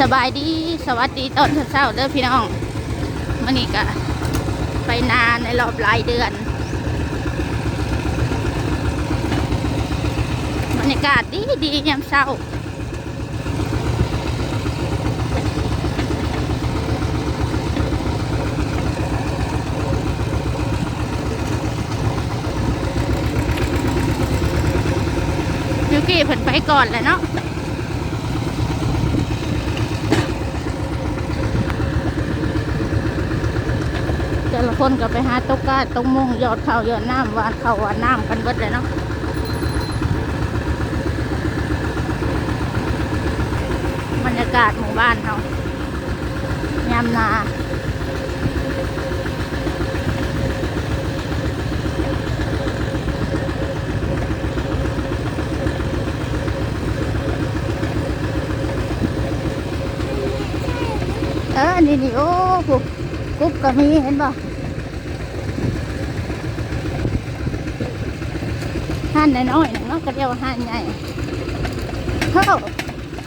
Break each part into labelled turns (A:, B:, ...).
A: สบายดีสวัสดีตอนเช้าเด้อพี่น้องมื่อนี้ก็ไปนานในรอบหลายเดือนบรรยากาศดีดียามเช้ายูกี้เพิ่นไปก่อนแหละเนาะ แต่ละคนก็ไปหาตกกาตกมุงยอดเขาวยอดน้ำหวานเขาวหวานน้ำกันเบิดเลยเนาะบรรยากาศหมู่บ้านเรายามนาเออนี่นี่โอ้กุ๊บกุ๊บก็มีเห็นบ่ ห้านน้อยๆน่ะเนาะก็เรียกว่าห้านใหญ่เฮ้า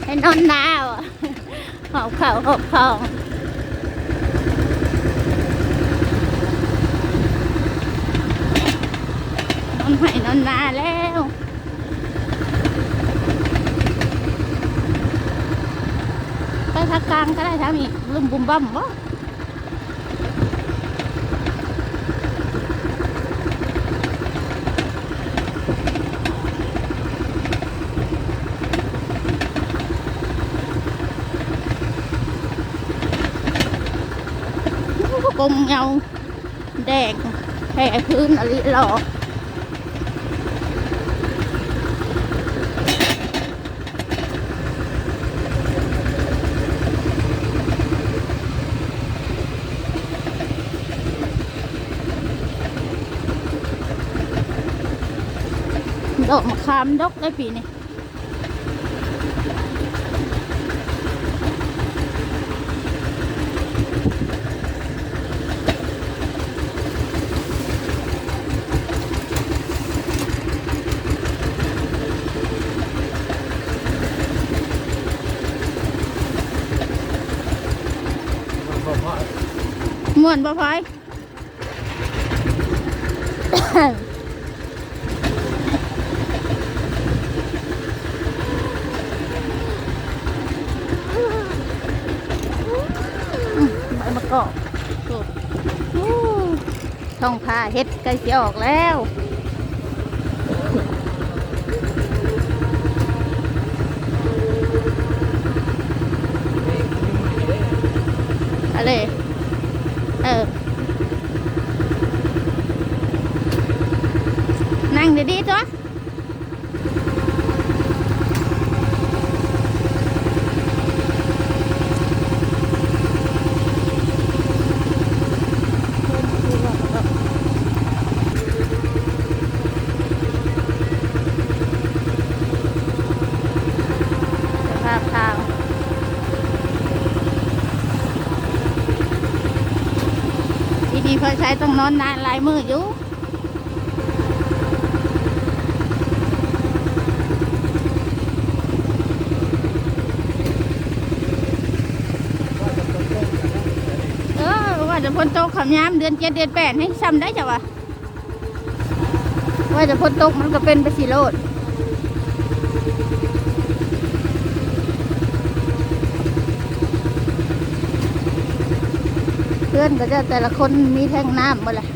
A: ให้นอนหนาวะหอบเข่าหอบคองนอนให้นอนนาแล้วไปพักกลางก็ได้ทำอีกลืมบุมบั่มบ่ กลมเงาแดงแผ่พื้นอะไรหรอดอกมะขามดอกได้ปีนี้ม่ วนบ่พอยใบมะกอกสุดอู้ท้องผ้าเฮ็ดใกล้จะออกแล้วอะไรเออ นั่งดีๆจ้ะสภาพทาง ทีนี้เพื่อใช้ต้อง นอนนานหลายมืออยู่เออว่าจะพ้นตกขำยามเดือนเจ็ดเดือนแปดให้ซ้ำได้จ้ะวะว่าจะพ้นตกมันก็เป็นไปสิโลด อนก็จะแต่ละคนมีแท่งน้ำหมดเลย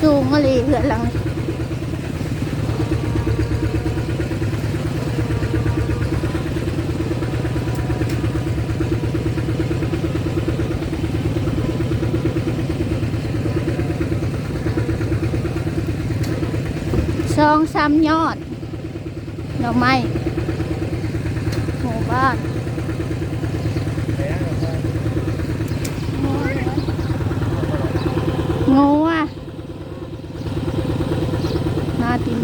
A: สูงอะไรเหือนหลังสองสามยอดดอกไม้ หมู่บ้านงูอะหน้าติ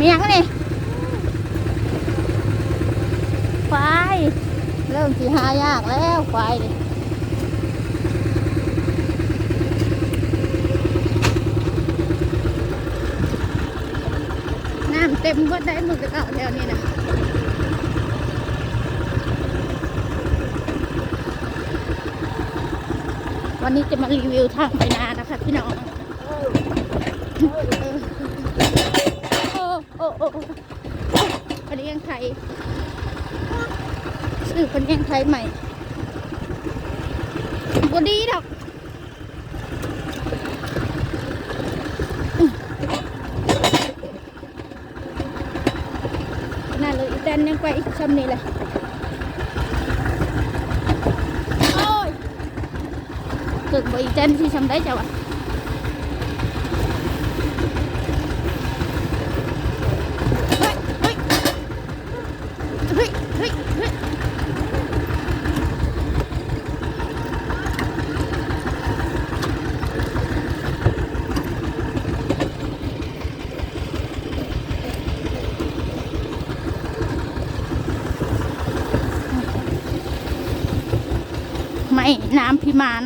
A: มบ้านไม่นี่ไงไงเนี่ยงนี่ควายเริ่มสีหายากแล้วควายนี่น้ำเต็มก็ได้มือจะเก่าแถวนี้นะวันนี้จะมารีวิวทางไปนานะคะพี่น้องโอ้โอ้โอ้โอ้ คนเลี้ยงไทยซื้อคนเลี้ยงไทยใหม่บดีดอกน่าเลยอีแตนยังไปชำนี่แหละโอ้ยถึงบ่อีแตนที่ชำได้จ้ะวะ เฮ้ย เฮ้ย เฮ้ย เฮ้ย ไม่ น้ำพิมาน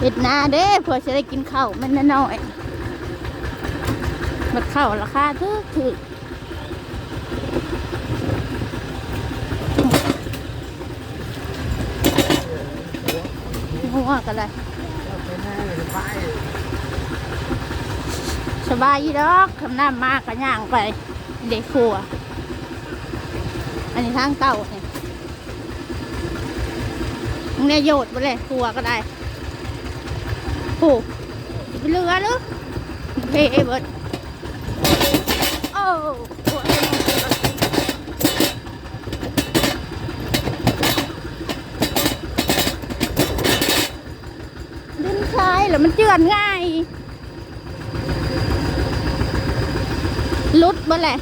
A: เห็ดนาเด้เพื่อจะได้กินข้าวมันน้อยมันข้าวราคาถูกถูก กันเลยสบายยีดอกคำน้ำมากกันย่างไปเด็กครัว อันนี้ทางเต่าเนี่ยมึงเนี่ยโยดไปเลยครัวก็ได้โอ้เรือหรือเพเบิดโอ้โหดิ นทรายวมันเจือนง่ายลุดบ่แหละ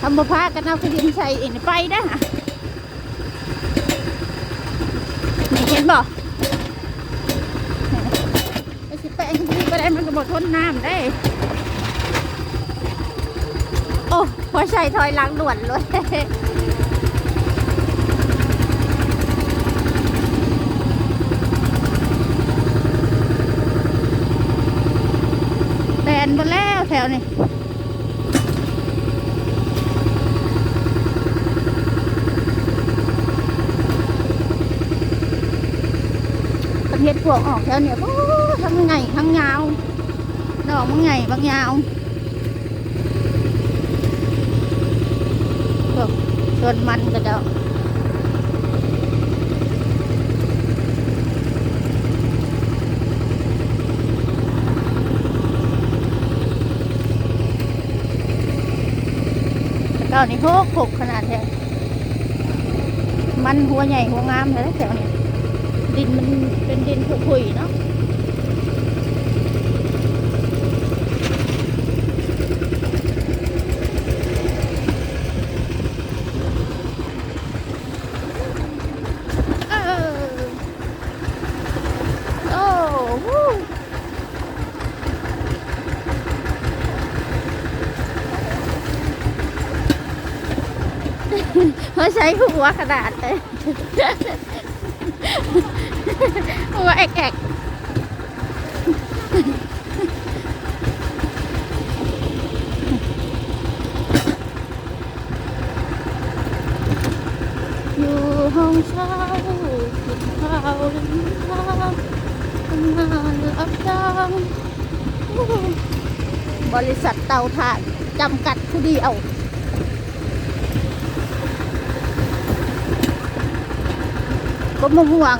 A: ทำบ่พากันเอาไปดินใส่อีกไปได้ฮะนี่เห็นบ่ไอ้สิแปงที่ก็ได้มันก็บดทนน้ำได้ โอ้พอใส่ถอยหลังด่วนเลย แตนไป แล้วแถวนี้ประเทศพวกออกแถวเนี้ยโอ้ทั้งไงทั้งยาวดอ ก้านี่หกหกขนาดแท้มันหัวใหญ่หัวงามเลยแถวนี้ดินมันเป็นดินผุยๆเนาะเออโอ้วู้ เขาใช้หัวขนาดเลยหัวแอกแอกอยู่ห้องเช่ากินข้าวริมทางทำงานรับจ้างบริษัทเตาถ่านจำกัดผู้เดียว ก็มาห่วง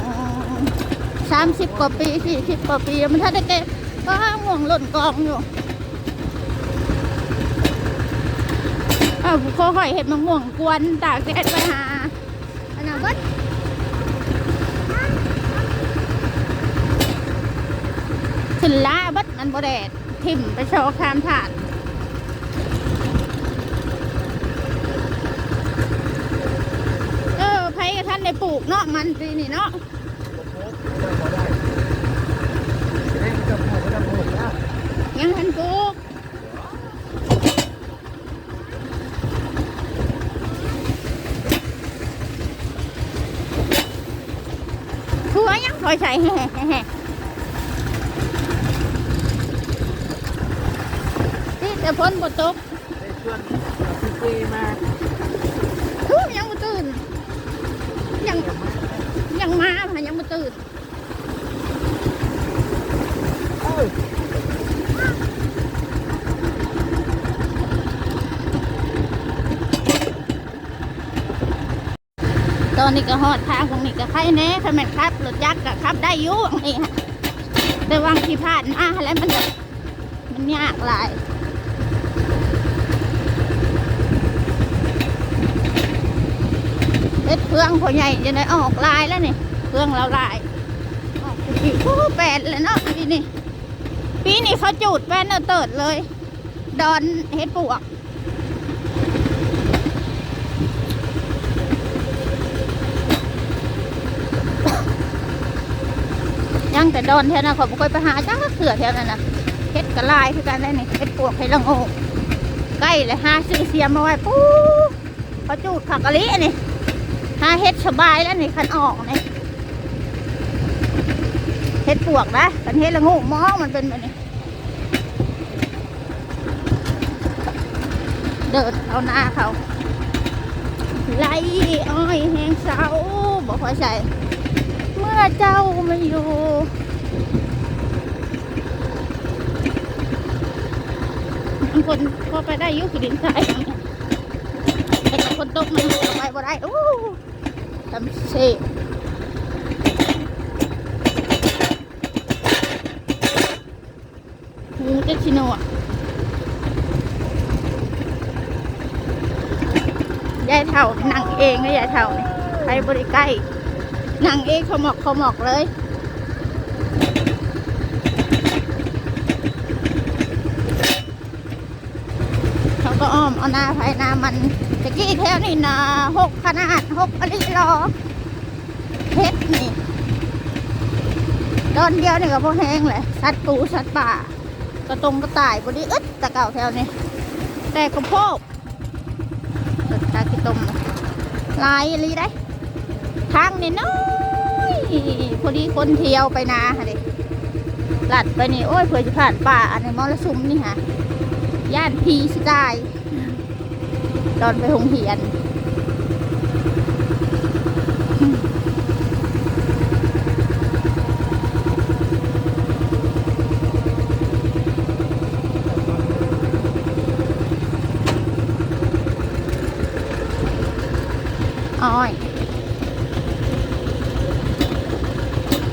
A: สามสิบกว่าปีสี่สิบกว่าปี มันถ้าได้เก็บก็ห่วงหล่นกองอยู่อ้าวก็หอยเห็ดมะม่วงกวนตากแดดไปหาอันนั้นวัดขึ้นล้าบัดมันบ่แดด ทิ่มไปโชว์คามถาด ได้ ปลูกเนาะมันปีนี่เนาะยังทันปลูกทัวยังคอยใส่แห่แห่แห่ที่แต่พ้นบตกทูยังบ่ตื่น ยัง ยังมาค่ะยังบ่ตื่นตอนนี้ก็หอดทางของนี่ก็ใครแน่ถ้าแม่นครับรถจักรก็ขับได้ยู่งนี่ฮะแต่วางที่ผ่านมาแล้วมันมันยากหลาย เอ็ดเครื่องพอใหญ่จะได้ออกลายแล้วนี่เครื่องเราลายออกปีแปดเลยเนาะปีนี้ปีนี้เขาจูดแป้นเอเติดเลย ดอนเฮ็ดปวกยังแต่ดอนแถวนั้นเขาบ่ค่อยไปหาจ้าเสือแถวนั้นนะเฮ็ดกระลายคือกันได้นี่เฮ็ดปวกให้ละโงใกล้เลยหาซื้อเสียมมาไว้ปู๊เขาจูดผักกะลิอันนี่าเฮ็ดสบายแล้วนี่คันออกนี่เฮ็ดปวกนะคันเฮ็ดละงกมองมันเป็นแบบนี้เดินเอาหน้าเขาไล่อ้อยแหงเสาบอกว่าใช่เมื่อเจ้าไม่อยู่บางคนพอไปได้ยุคดินทรายแต่บางคนตกมันไปบ่ได้โอ้ ทำเสหูเจะชิโนะยายเท่านั่งเองนะยายเท่านี่ไปบริใกล้นั่งเองเขาหมอกเขาหมอกเลย เขาก็อ้อมเอา หน้าภายหน้ามันตะกี้แถวนี่นะหกขนาดหกอริรอเพชรนี่ดอนเดียวนี่ก็พอแห้งเลยสัตว์ปูสัตว์ป่ากระตรงกระต่ายบไดีอึดตะเก่าแถวนี้แต่กระโพกตากิตมลายอะไรได้ทางนี่น้อยพอดีคนเที่ยวไปนาค่ะดิลัดไปนี่โอ้ยเผื่อจะผ่านป่าอันนี้มรสุมนี่ฮะย่านพีสไตล์ ตอนไปหงเหียนอ้อย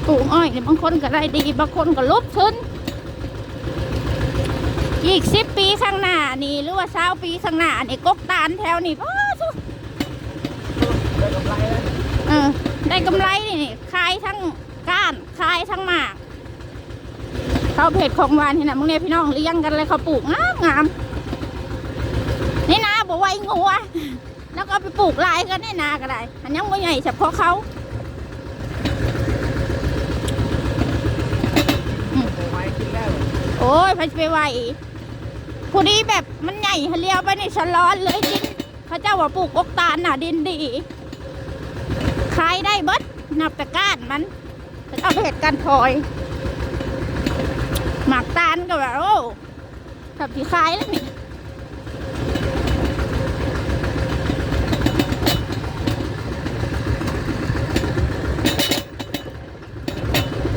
A: ปลูกอ้อยเนี่ยบางคนก็ได้ดี บางคนก็ลบทุนอีกสิบปี ข้างหน้านี่หรือว่าเช้าปีข้างหน้านี่กกตาลแถวนี่พ่อสุเออได้กำไรนี่ขายทั้งก้านขายทั้งหมากเขาเพจของหวานที่นะมึงเนี่ยพี่น้องเลี้ยงกันเลยเขาปลูกงามงามนี่นะบอกไว้งัวแล้วก็ไปปลูกลายกันนี่นาก็ได้อันยังไม่ใหญ่เฉพาะเขาโอ้ยพันไปไหว ผู้ดีแบบมันใหญ่เลี้ยวไปในฉลอนเลยดินเขาเจ้าว่าปลูกอกตาลน่ะดินดีขายได้เบิดนับตะก้านมันเอาไปเห็ดกันพลอย หมักตาลก็แบบโอ้ทับที่ขายแล้วนี่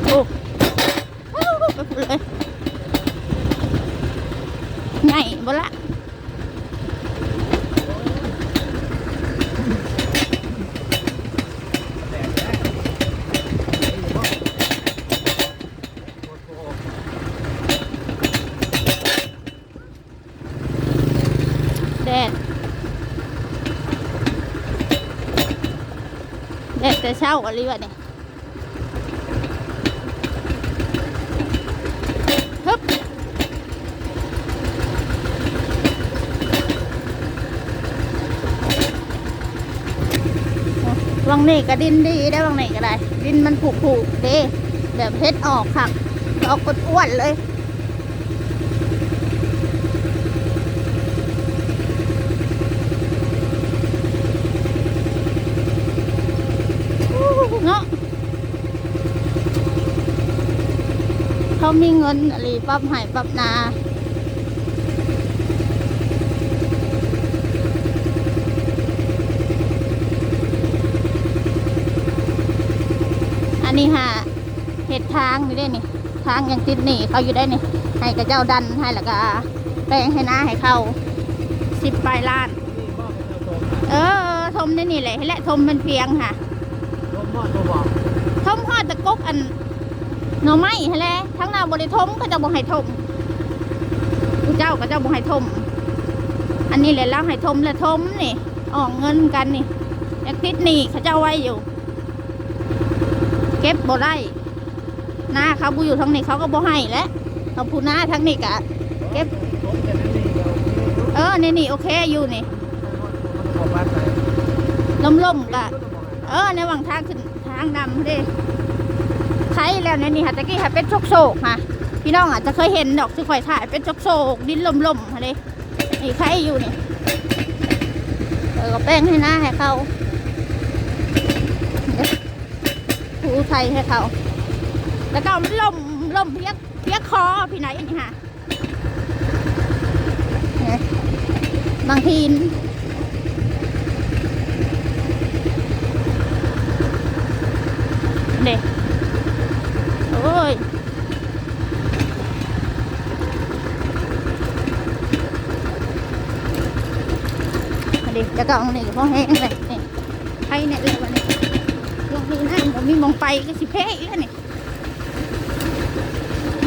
A: โอ้โอ้ไปพูดเลย ใหญ่บ่ละแดดแดดแต่เช้าอะไรวะเนี่ยฮึบวบางนี่ก็ดินดีได้บางนี่ก็ได้ ดินมันผุผุเด้แบบเฮ็ดออกค่ะออกกดอ้วนเลย เนาะ เขามีเงินอะไรปรับใหายปรับนาอันนี้ฮะเห็ดทางอยู่ได้นี่ทางยังติดหนีเขาอยู่ได้นี่ให้กับเจ้าดันให้แล้วก็แปลงให้หน้าให้เขาสิบปลายล้าน
B: นี่บ่เป็นตัวตรง
A: เออทมได้นี่แหละและทมเป็นเพียงค่ะ
B: ลมมอดตัวบอก
A: ทมหอดตะกกอัน หน่อไม้หั่นแหละทั้งนาบริทมก็จะบ่ให้ทมผู้เจ้าก็จะบ่ให้ทม อันนี้แหละแล้วให้ทมและทมนี่ออกเงินกันนี่อยากติดหนี่เขาเจ้าไว้อยู่ เก็บบ่ได้หน้าเขาบุอยู่ทั้งนี้เขาก็บ่ให้แล้วเอาผู้หน้าทั้งนี้กะเก็บ
B: ผมจะนั่นนี่เดี๋ยว
A: เออนี่นี่โอเคอยู่นี่
B: มันขอบ้านไป
A: ล่มๆกะเออในหวังทางขึ้นทางดำเด้ ใครแล้วเนี่ยนี่ค่ะตะกี้ค่ะเป็นโชกโศกค่ะ พี่น้องอาจจะเคยเห็นดอกที่ข่อยถ่ายเป็นโชกโศกดินลมๆค่ะเด้นี่ใครอยู่นี่เออก็แป้งให้หน้าให้เขาเด้อถูไทยให้เขาแล้วก็มันลมลมเพียกเพียกคอพี่ไหนนี่ค่ะบางทีเด็ก โอ้ยดิจะก็เอานี่พ่อแห้งเลยนี่ไข่เนี่ยเลยวันนี้ลงมีน้ำผมมีมองไปก็สิเพ่อีกแล้วนี่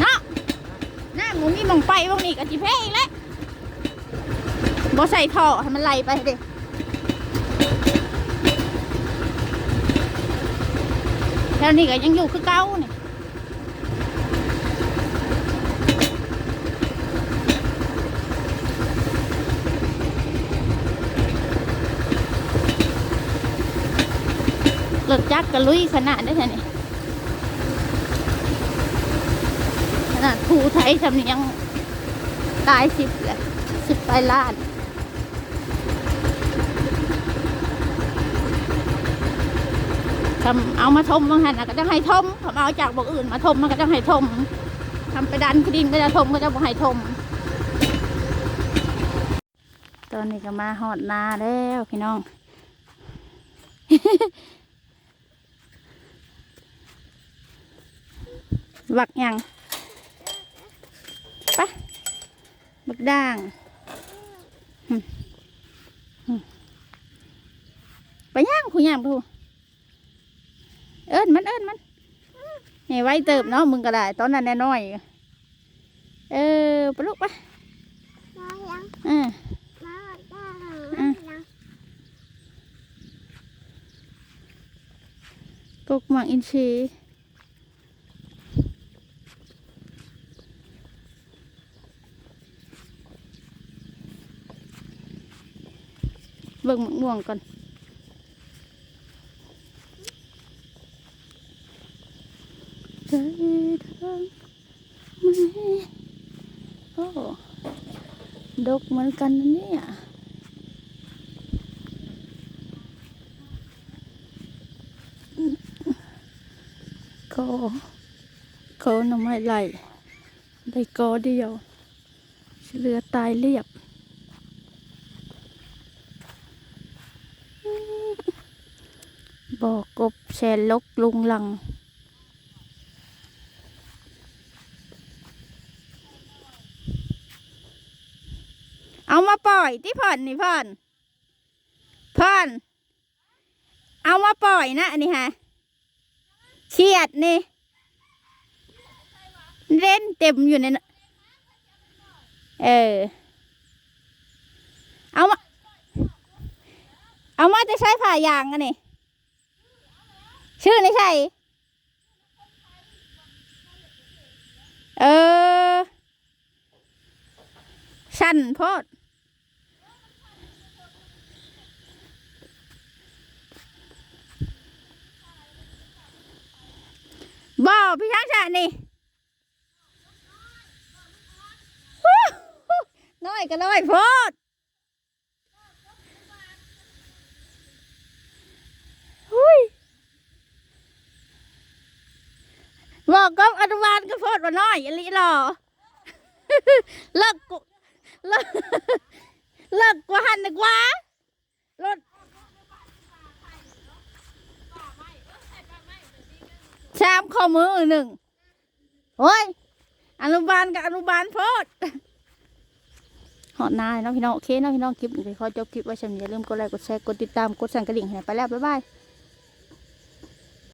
A: เนาะน้ำผมมีมองไปพวกนี้ก็สิเพ่อีกแล้วบ่ใส่ท่อให้มันไหลไปเด็แล้วนี่ก็ยังอยู่คือเก่านี่ รถจักรกระลุยขนาดได้แค่นี้ขนาดภูไทยทำนี่ยังตายสิบเลยสิบไปล้านทำเอามาทมบางหันน่ะก็จะให้ทมทำเอาจากบอกอื่นมาทมมันก็จะให้ทมทำไปดันคดินก็จะทมก็จะบอกให้ทมตอนนี้ก็มาหอดนาแล้วพี่น้อง บักหยังปะบักด่างหึหึไปย่างคุยย่างพูเอิ้นมันเอิ้นมันนี่ไว้เติบเนาะมึงก็ได้ ตอนนั้นแน่น้อยๆเออไปลูกไป
C: มายัง
A: เออ
C: มาได้
A: อืม
C: ยัง
A: ปลูกหมากอินทรีย์ เบิ่งมากม่วงก่อนใจทางไม่โอ้ดกเหมือนกันนะเนี่ยก็เขาหน่อไม้ไหลได้กอเดียวเหลือตายเรียบบอกกบ แชนลกลุงลัง เอามาปล่อยที่พ่อนนี่พ่อนพ่อนเอามาปล่อยนะนนี้ฮะเครียดนี่ เล่นเต็มอยู่ในนั้นเออ เอามา เอามาจะใช้ผ่ายางกันนี่ ชื่อนี่ใช่ เออ สั้นโพดบอกพี่ช่างฉันนี่น้อยก็น้อยพด โพดว่าน้อยอลิหรอเลิกกูเลิกเลิกกว่าหันกว่ารถชามข้อมือหนึ่งโอ้ยอนุบาลกับอนุบาลโพดหอนายเนาะพี่น้องโอเคเนาะพี่น้องคลิปนี้ขอจบคลิปไว้ช่นอย่าลืมกดไลค์กดแชร์กดติดตามกดสั่นกระดิ่งให้ไปแล้วบ๊ายบาย